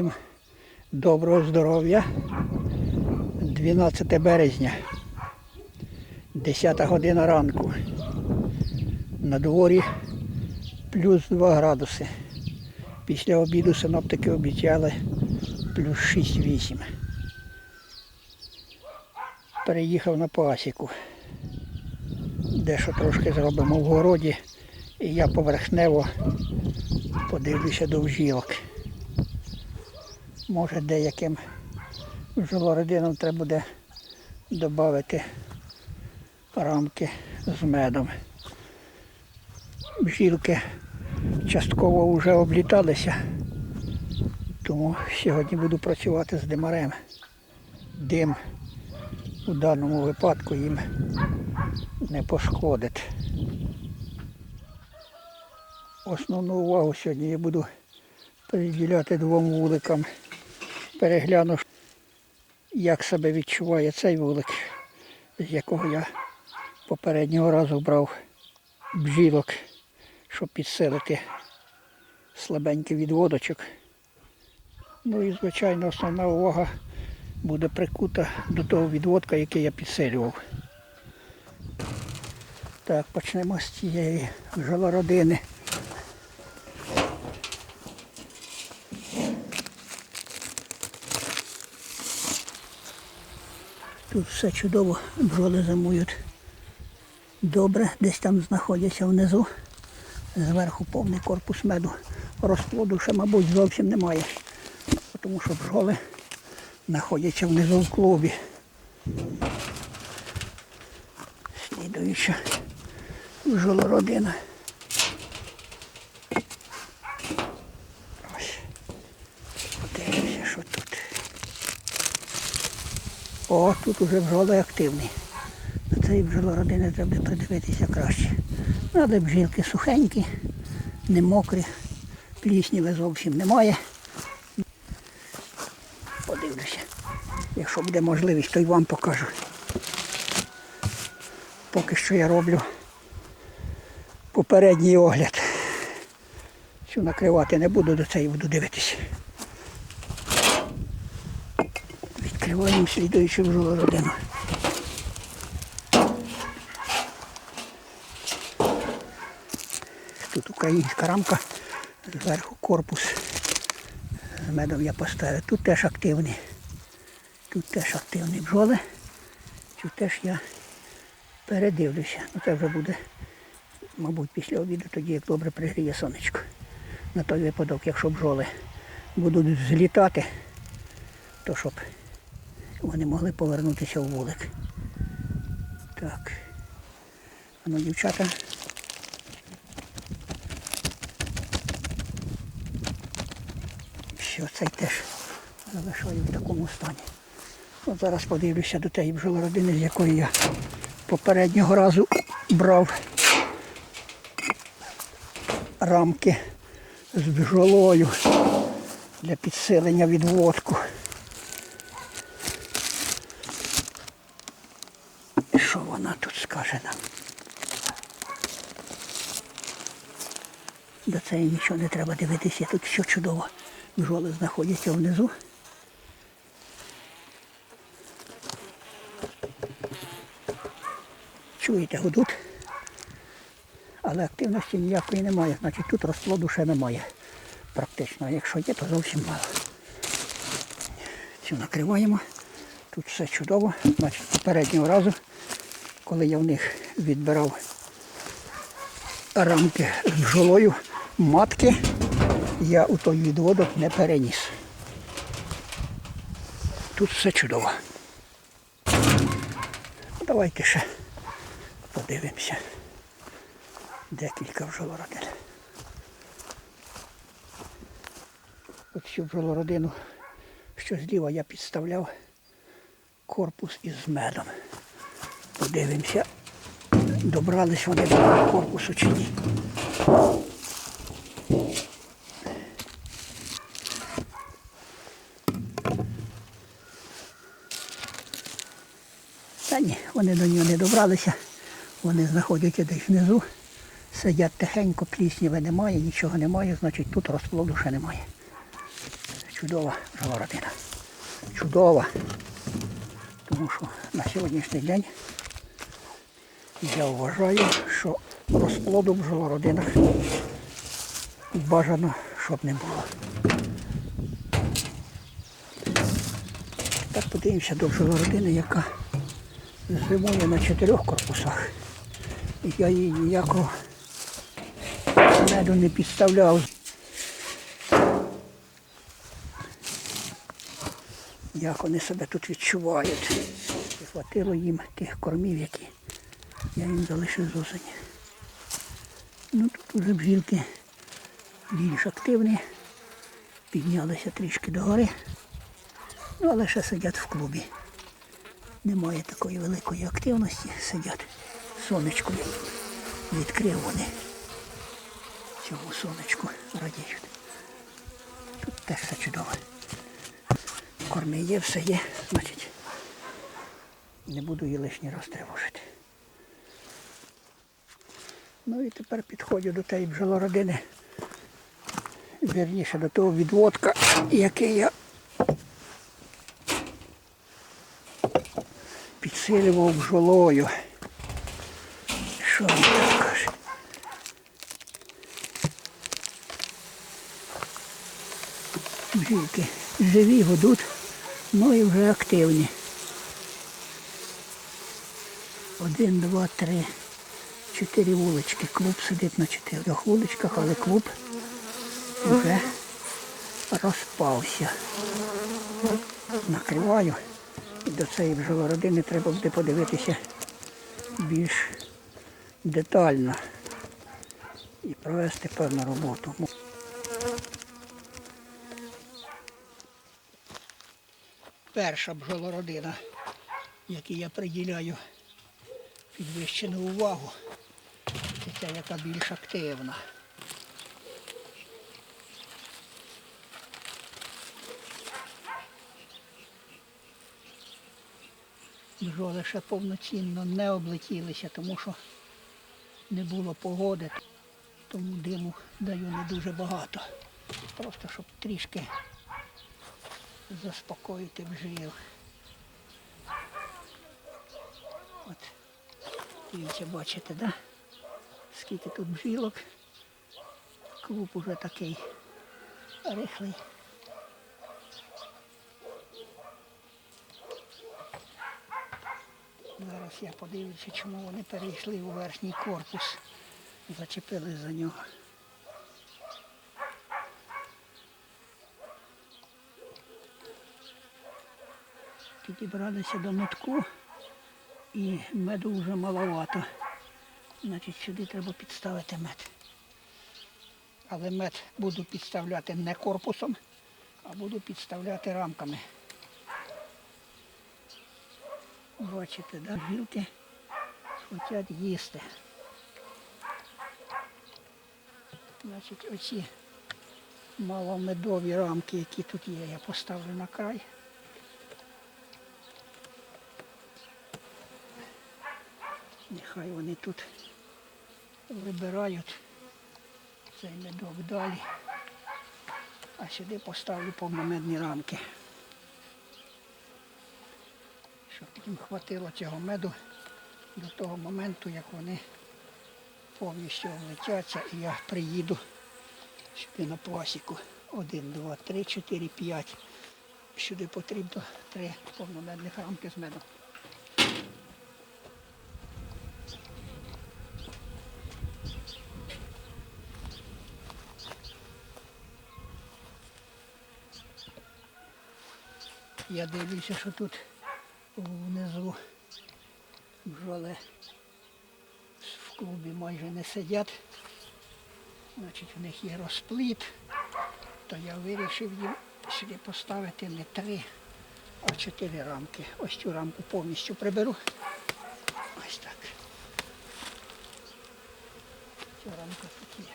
Всім доброго здоров'я. 12 березня, 10 година ранку. На дворі плюс 2 градуси. Після обіду синоптики обіцяли плюс 6-8. Переїхав на пасіку. Дещо трошки зробимо в городі. І я поверхнево подивлюся до вжілок. Може деяким жилородинам треба буде додати рамки з медом. Бжілки частково вже обліталися, тому сьогодні буду працювати з димарем. Дим у даному випадку їм не пошкодить. Основну увагу сьогодні я буду приділяти двом вуликам. Перегляну, як себе відчуває цей вулик, з якого я попереднього разу брав бджілок, щоб підсилити слабенький відводочок. Ну і, звичайно, основна увага буде прикута до того відводка, який я підсилював. Так, почнемо з цієї жилородини. Тут все чудово, бджоли зимують добре, десь там знаходяться внизу. Зверху повний корпус меду. Розплоду ще, мабуть, зовсім немає. Тому що бджоли знаходяться внизу в клубі. Слідуюча бджолородина. Ось. Подивимося, що тут. О, тут уже бджоли активні. До цієї бджолородини треба придивитися краще. Але бджілки сухенькі, не мокрі, плісніви зовсім немає. Подивлюся. Якщо буде можливість, то й вам покажу. Поки що я роблю попередній огляд. Цю накривати не буду, до цієї буду дивитися. Відкриваємо слідуючу бджолородину. Тут українська рамка, зверху корпус. Медом я поставив. Тут теж активні. Тут теж активні бджоли. Тут теж я передивлюся. Ну це вже буде, мабуть, після обіду, тоді як добре пригріє сонечко. На той випадок, якщо бджоли будуть злітати, то щоб вони могли повернутися у вулик. Так. А ну, дівчата. Все, цей теж залишаю в такому стані. От зараз подивлюся до тієї бджолородини, з якої я попереднього разу брав рамки з бджолою для підсилення відводку. Що вона тут скаже нам? До цієї нічого не треба дивитися, тут все чудово. Бджоли знаходяться внизу. Чуєте, гудуть, але активності ніякої немає, значить тут розплоду ще немає. Практично, а якщо є, то зовсім мало. Цю накриваємо. Тут все чудово. Значить, попереднього разу, коли я в них відбирав рамки з бджолою матки, я у той відводок не переніс. Тут все чудово. Ну, Давайте ще подивимося. Декілька бджолородин. От цю бджолородину, що зліва я підставляв корпус із медом. Подивимося, добрались вони до корпусу чи ні. Та ні, вони до нього не добралися. Вони знаходяться десь внизу, сидять тихенько, плісніви немає, нічого немає, значить тут розплоду ще немає. чудова жива. Чудова. Тому що на сьогоднішній день я вважаю, що розплоду в бджолородинах бажано, щоб не було. Так подивимося до бджолородини, яка зимує на чотирьох корпусах. Я їй ніякого меду не підставляв. Як вони себе тут відчувають. Хватило їм тих кормів, які я їм залишив з осені. Ну тут уже бжілки більш активні, піднялися трішки догори, ну але ще сидять в клубі. Немає такої великої активності, сидять. Сонечко відкрив вони. Цьому сонечку радіють. Тут теж все чудово. Корми є, все є, значить не буду її лишній раз тривожити. Ну і тепер підходжу до тієї бджолородини. Вірніше до того відводка, який я підсилював бджолою. Що він там каже? Бжілки живі, годуть, ну і вже активні. Один, два, три, чотири вулички. Клуб сидить на чотирьох вуличках, але клуб вже розпався. Накриваю. До цієї бджолородини треба буде подивитися більш детально і провести певну роботу. Перша бджолородина, якій я приділяю підвищену увагу, ця, яка більш активна. Бджоли ще повноцінно не облетілися, тому що не було погоди, тому диму даю не дуже багато. Просто щоб трішки заспокоїти бджіл. От, дивіться, бачите, да? Скільки тут бджілок. Клуб уже такий рихлий. Зараз я подивлюся, чому вони перейшли у верхній корпус. Зачепили за нього. Підібралися до метку і меду вже маловато. Значить, сюди треба підставити мед. Але мед буду підставляти не корпусом, а буду підставляти рамками. Бачите, да? Гілки хочуть їсти. Значить, оці маломедові рамки, які тут є, я поставлю на край. Нехай вони тут вибирають цей медок далі. А сюди поставлю повномедні рамки. Щоб їм хватило цього меду до того моменту, як вони повністю влетяться і я приїду сюди на пасіку. Один, два, три, чотири, п'ять. Сюди потрібно три повномедних рамки з медом. Я дивлюся, що тут внизу бджоли в клубі майже не сидять. Значить, в них є розпліт, то я вирішив їм сюди поставити не три, а чотири рамки. Ось цю рамку повністю приберу. Ось так. Ця рамка тут є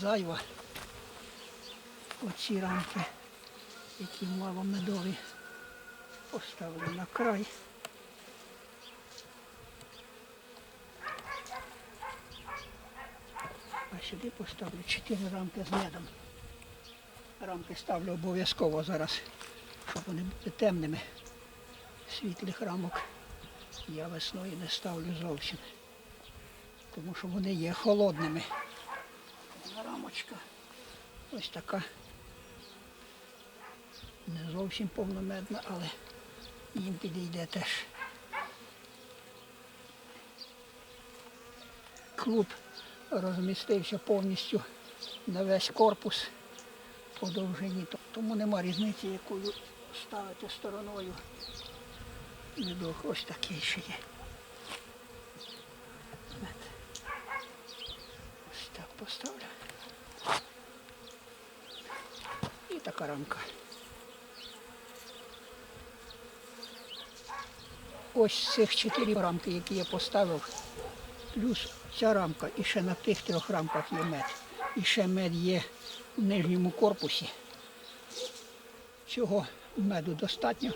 зайва. Оці рамки, які мало медові, поставлю на край. А сюди поставлю чотири рамки з медом. Рамки ставлю обов'язково зараз, щоб вони були темними. Світлих рамок я весною не ставлю зовсім. Тому що вони є холодними. Рамочка ось така. Не зовсім повномедна, але їм підійде теж. Клуб розмістився повністю на весь корпус по довжині, тому нема різниці, якою ставити стороною. Медок ось такий ще є. Ось так поставлю. І така рамка. Ось цих чотири рамки, які я поставив, плюс ця рамка, і ще на тих трьох рамках є мед. І ще мед є в нижньому корпусі. Цього меду достатньо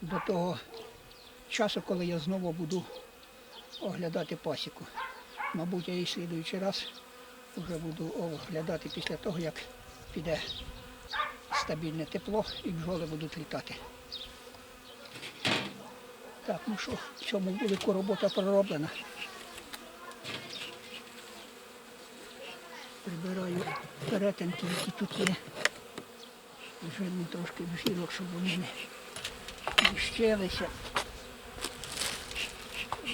до того часу, коли я знову буду оглядати пасіку. Мабуть, я і слідуючий раз вже буду оглядати після того, як піде стабільне тепло і бджоли будуть літати. Так, ну що, в цьому велика робота пророблена. Прибираю перетинки, які тут є. Жирну трошки бжілок, щоб вони не віщилися.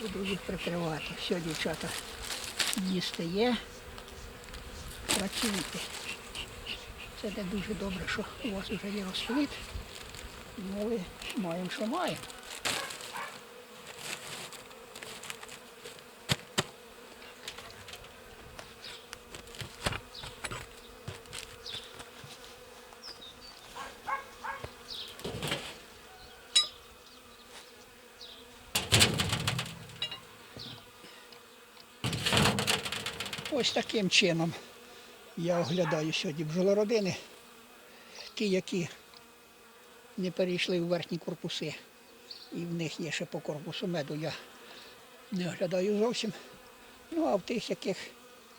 Буду їх прикривати. Все, дівчата, їсти є. Працюйте. Це не дуже добре, що у вас вже є розплід. Ну, маємо, що маємо. Ось таким чином я оглядаю сьогодні бджолородини. Ті, які не перейшли у верхні корпуси, і в них є ще по корпусу меду, я не оглядаю зовсім. Ну а в тих, яких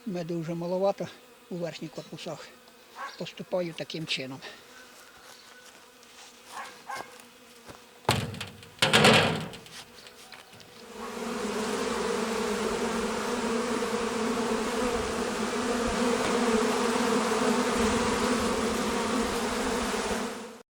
меду вже маловато у верхніх корпусах, поступаю таким чином.